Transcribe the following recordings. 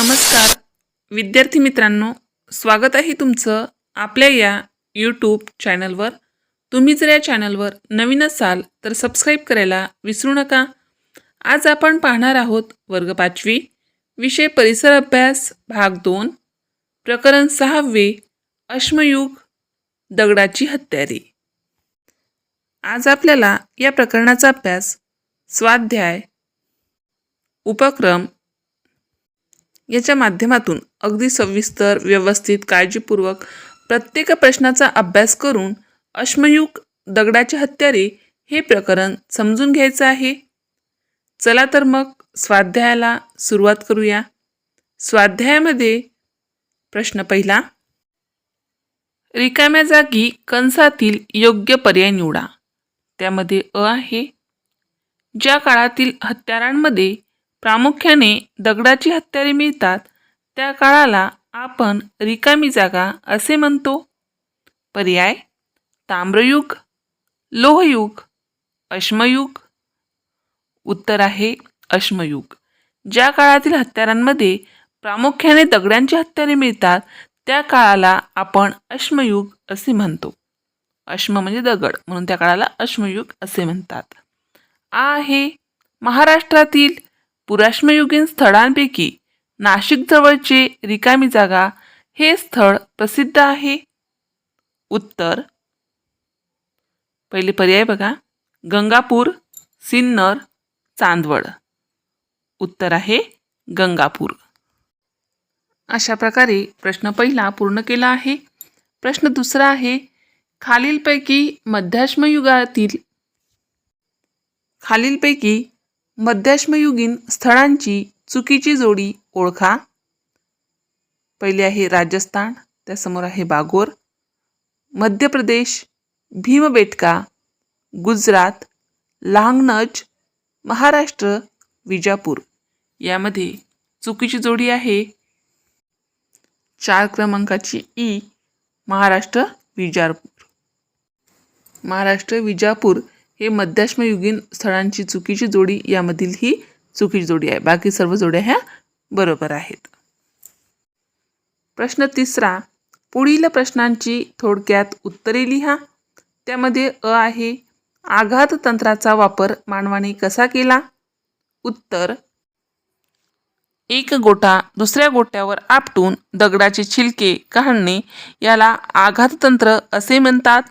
नमस्कार. विद्यार्थी मित्रांनो स्वागत आहे तुमचं आपल्या या यूट्यूब चॅनलवर तुम्ही जर या चॅनलवर नवीन असाल तर सबस्क्राईब करायला विसरू नका. आज आपण पाहणार आहोत वर्ग पाचवी विषय परिसर अभ्यास भाग दोन प्रकरण सहावे अश्मयुग दगडाची हत्यारी. आज आपल्याला या प्रकरणाचा अभ्यास स्वाध्याय उपक्रम याच्या माध्यमातून अगदी सविस्तर व्यवस्थित काळजीपूर्वक प्रत्येक प्रश्नाचा अभ्यास करून अश्मयुग दगडाचे हत्यारे हे प्रकरण समजून घ्यायचं आहे. चला तर मग स्वाध्यायाला सुरुवात करूया. स्वाध्यायामध्ये प्रश्न पहिला. रिकाम्या जागी कंसातील योग्य पर्याय निवडा. त्यामध्ये अ आहे. ज्या काळातील हत्यारांमध्ये प्रामुख्याने दगडाची हत्यारे मिळतात. त्या काळाला आपण रिकामी जागा असे म्हणतो. पर्याय? ताम्रयुग लोहयुग अश्मयुग. उत्तर आहे अश्मयुग. ज्या काळातील हत्यारांमध्ये प्रामुख्याने दगडांची हत्यारे मिळतात त्या काळाला आपण अश्मयुग असे म्हणतो. अश्म म्हणजे दगड म्हणून त्या काळाला अश्मयुग असे म्हणतात. आ आहे महाराष्ट्रातील पुराश्मयुगीन स्थळांपैकी नाशिकजवळचे रिकामी जागा हे स्थळ प्रसिद्ध आहे. उत्तर. पहिले पर्याय बघा. गंगापूर सिन्नर चांदवड. उत्तर आहे गंगापूर. अशा प्रकारे प्रश्न पहिला पूर्ण केला आहे. प्रश्न दुसरा आहे खालीलपैकी मध्याश्मयुगातील खालीलपैकी मध्याश्मयुगीन स्थळांची चुकीची जोडी ओळखा. पहिले आहे राजस्थान त्यासमोर आहे बागोर. मध्य प्रदेश भीमबेटका गुजरात लांगनज महाराष्ट्र विजापूर. यामध्ये चुकीची जोडी आहे. चार क्रमांकाची ई महाराष्ट्र विजापूर. महाराष्ट्र विजापूर हे मध्याश्मयुगीन स्थळांची चुकीची जोडी यामधील ही चुकीची जोडी आहे. बाकी सर्व जोड्या ह्या बरोबर आहेत. प्रश्न तिसरा पुढील प्रश्नांची थोडक्यात उत्तरे लिहा. त्यामध्ये अ आहे आघात तंत्राचा वापर मानवाने कसा केला? उत्तर एक गोटा दुसऱ्या गोट्यावर आपटून दगडाचे छिलके काढणे याला आघाततंत्र असे म्हणतात.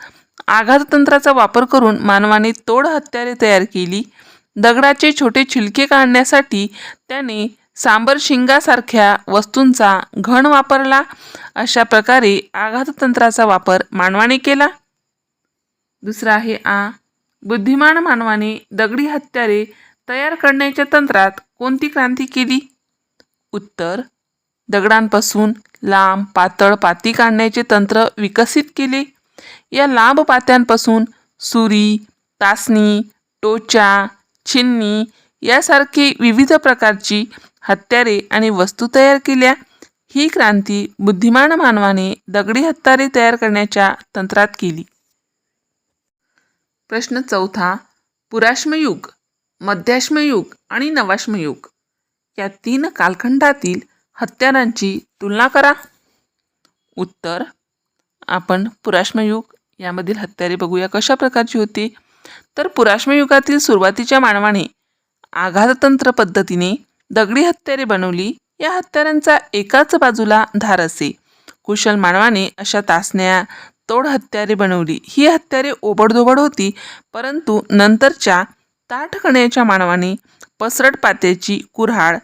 आघात तंत्राचा वापर करून मानवाने तोड हत्यारे तयार केली. दगडाचे छोटे छिलके काढण्यासाठी त्याने सांबर शिंगासारख्या वस्तूंचा घण वापरला. अशा प्रकारे आघात तंत्राचा वापर मानवाने केला. दुसरा आहे आ. बुद्धिमान मानवाने दगडी हत्यारे तयार करण्याच्या तंत्रात कोणती क्रांती केली? उत्तर. दगडांपासून लांब पातळ पाती काढण्याचे तंत्र विकसित केले. या लांब पात्यांपासून सुरी तासनी टोचा छिन्नी यासारखी विविध प्रकारची हत्यारे आणि वस्तू तयार केल्या. ही क्रांती बुद्धिमान मानवाने दगडी हत्यारे तयार करण्याच्या तंत्रात केली. प्रश्न चौथा पुराश्मयुग मध्याश्मयुग आणि नवाश्मयुग या तीन कालखंडातील हत्यारांची तुलना करा. उत्तर आपण पुराश्मयुग यामधील हत्यारे बघूया कशा प्रकारची होती. तर पुराश्मयुगातील सुरुवातीच्या मानवाने आघाततंत्र पद्धतीने दगडी हत्यारे बनवली. या हत्यारांचा एकाच बाजूला धार असे. कुशल मानवाने अशा तासण्या तोड हत्यारे बनवली. ही हत्यारे ओबडधोबड होती परंतु नंतरच्या ताठकण्याच्या मानवाने पसरट पात्याची कुऱ्हाड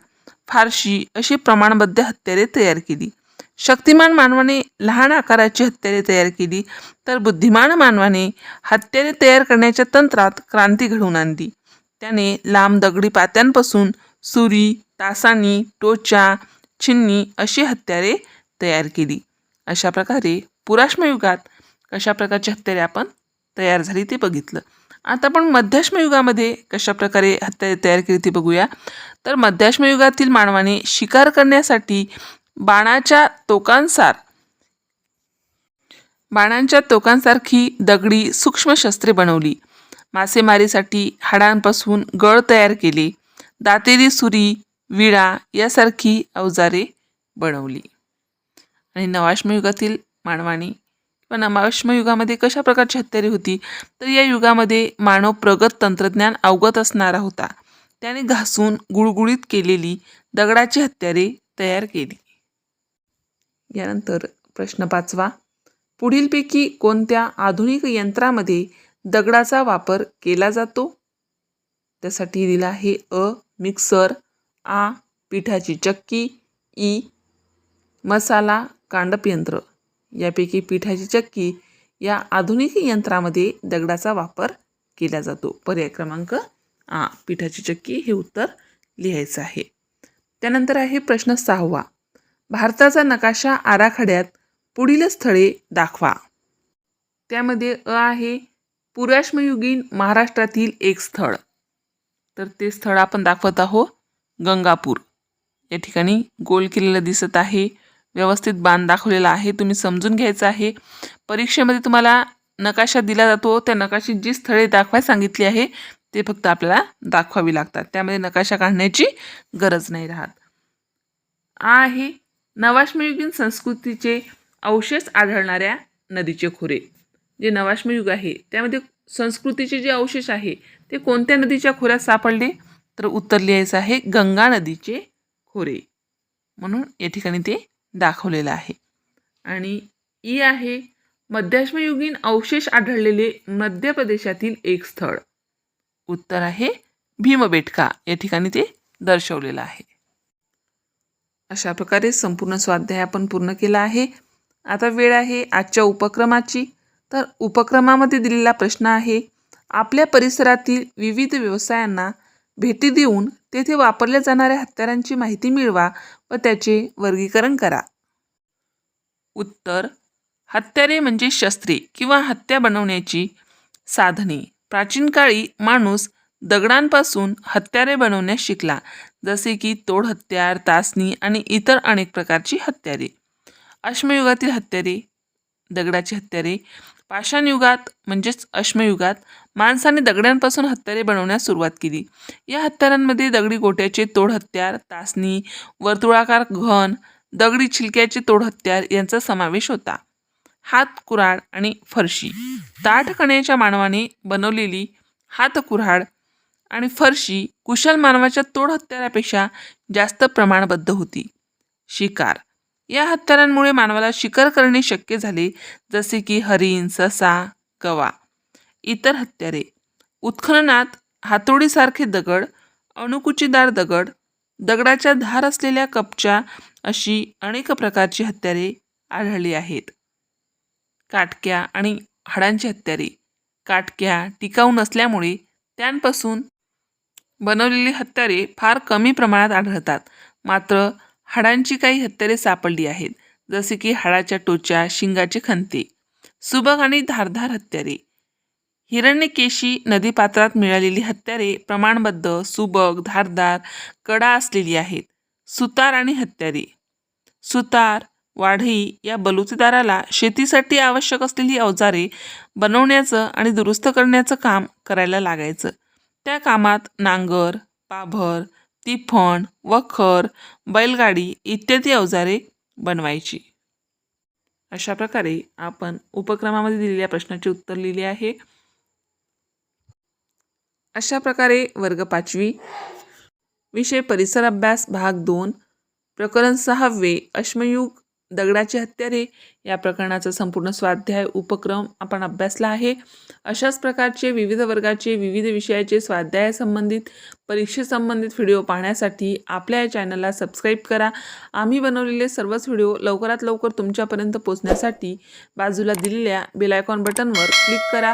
फारशी अशी प्रमाणबद्ध हत्यारे तयार केली. शक्तिमान मानवाने लहान आकाराची हत्यारे तयार केली तर बुद्धिमान मानवाने हत्यारे तयार करण्याच्या तंत्रात क्रांती घडवून आणली. त्याने लांब दगडी पात्यांपासून सुरी तासानी टोचा छिन्नी अशी हत्यारे तयार केली. अशा प्रकारे पुराश्मयुगात कशा प्रकारची हत्यारे आपण तयार झाली ते बघितलं. आता आपण मध्याश्मयुगामध्ये कशा प्रकारे हत्यारे तयार केली ती बघूया. तर मध्याश्मयुगातील मानवाने शिकार करण्यासाठी बाणाच्या टोकांसार. बाणांच्या टोकांसारखी दगडी सूक्ष्म शस्त्रे बनवली. मासेमारीसाठी हाडांपासून गळ तयार केले. दातेरी सुरी विळा यासारखी अवजारे बनवली. आणि नवाश्मयुगातील मानवाने किंवा नवाश्मयुगामध्ये कशा प्रकारची हत्यारे होती? तर या युगामध्ये मानव प्रगत तंत्रज्ञान अवगत असणारा होता. त्याने घासून गुळगुळीत केलेली दगडाची हत्यारे तयार केली. यानंतर प्रश्न पाचवा. पुढीलपैकी कोणत्या आधुनिक यंत्रामध्ये दगडाचा वापर केला जातो? त्यासाठी दिला आहे अ मिक्सर आ पिठाची चक्की ई मसाला कांडप यंत्र. यापैकी पिठाची चक्की या आधुनिक यंत्रामध्ये दगडाचा वापर केला जातो. पर्याय क्रमांक आ पिठाची चक्की हे उत्तर लिहायचं आहे. त्यानंतर आहे प्रश्न सहावा. भारताचा नकाशा आराखड्यात पुढील स्थळे दाखवा. त्यामध्ये अ आहे पुराश्मयुगीन महाराष्ट्रातील एक स्थळ. तर ते स्थळ आपण दाखवत आहोत गंगापूर. या ठिकाणी गोल केलेलं दिसत आहे व्यवस्थित बांध दाखवलेला आहे तुम्ही समजून घ्यायचं आहे. परीक्षेमध्ये तुम्हाला नकाशा दिला जातो त्या नकाशात जी स्थळे दाखवाय सांगितली आहे ते फक्त आपल्याला दाखवावी लागतात. त्यामध्ये नकाशा काढण्याची गरज नाही राहत. आ आहे नवाश्मयुगीन संस्कृतीचे अवशेष आढळणाऱ्या नदीचे खोरे. जे नवाश्मयुग आहे त्यामध्ये संस्कृतीचे जे अवशेष आहे ते कोणत्या नदीच्या खोऱ्यात सापडले? तर उत्तर लिहायचं आहे गंगा नदीचे खोरे. म्हणून या ठिकाणी ते दाखवलेलं आहे. आणि ई आहे मध्याश्मयुगीन अवशेष आढळलेले मध्य प्रदेशातील एक स्थळ. उत्तर आहे भीमबेटका. या ठिकाणी ते दर्शवलेलं आहे. अशा प्रकारे संपूर्ण स्वाध्याय आपण पूर्ण केला आहे. आता वेळ आहे आजच्या उपक्रमाची. तर उपक्रमामध्ये दिलेला प्रश्न आहे आपल्या परिसरातील विविध व्यवसायांना भेटी देऊन तेथे वापरल्या जाणाऱ्या हत्यारांची माहिती मिळवा व त्याचे वर्गीकरण करा. उत्तर हत्यारे म्हणजे शस्त्रे किंवा हत्या बनवण्याची साधने. प्राचीन काळी माणूस दगडांपासून हत्यारे बनवण्यास शिकला जसे की तोड हत्यार तासणी आणि इतर अनेक प्रकारची हत्यारे. अश्मयुगातील हत्यारे दगडाची हत्यारे. पाषाणयुगात म्हणजेच अश्मयुगात माणसाने दगडांपासून हत्यारे बनवण्यास सुरुवात केली. या हत्यारांमध्ये दगडी गोट्याचे तोड हत्यार तासणी वर्तुळाकार घन दगडी छिलक्याचे तोड हत्यार यांचा समावेश होता. हात कुऱ्हाड आणि फरशी. ताठ कण्याच्या मानवाने बनवलेली हात कुऱ्हाड आणि फरशी कुशल मानवाच्या तोड हत्यारापेक्षा जास्त प्रमाणबद्ध होती. शिकार. या हत्यारांमुळे मानवाला शिकार करणे शक्य झाले जसे की हरिण ससा गवा इतर हत्यारे. उत्खननात हातोडीसारखे दगड अणुकुचीदार दगड दगडाच्या धार असलेल्या कपच्या अशी अनेक प्रकारची हत्यारे आढळली आहेत. काटक्या आणि हाडांची हत्यारे. काटक्या टिकाऊ नसल्यामुळे त्यांपासून बनवलेली हत्यारे फार कमी प्रमाणात आढळतात. मात्र हाडांची काही हत्यारे सापडली आहेत जसे की हाडाच्या टोच्या शिंगाचे खंते सुबक आणि धारधार हत्यारे. हिरण्यकेशी नदीपात्रात मिळालेली हत्यारे प्रमाणबद्ध सुबक धारदार कडा असलेली आहेत. सुतार आणि हत्यारे. सुतार वाढई या बलुतेदाराला शेतीसाठी आवश्यक असलेली अवजारे बनवण्याचं आणि दुरुस्त करण्याचं काम करायला लागायचं. त्या कामात नांगर पाभर तिफण वखर बैलगाडी इत्यादी अवजारे बनवायची. अशा प्रकारे आपण उपक्रमामध्ये दिलेल्या प्रश्नाचे उत्तर लिहिले आहे. अशा प्रकारे वर्ग पाचवी. विषय परिसर अभ्यास भाग दोन. प्रकरण सहावे. अश्मयुग दगडाची हत्यारे या प्रकरणाचा संपूर्ण स्वाध्याय उपक्रम आपण अभ्यासला आहे. अशाच प्रकारचे विविध वर्गाचे विविध विषयाचे स्वाध्यायासंबंधित परीक्षेसंबंधित व्हिडिओ पाहण्यासाठी आपल्या या चॅनलला सबस्क्राईब करा. आम्ही बनवलेले सर्वच व्हिडिओ लवकरात लवकर तुमच्यापर्यंत पोचण्यासाठी बाजूला दिलेल्या बेलायकॉन बटनवर क्लिक करा.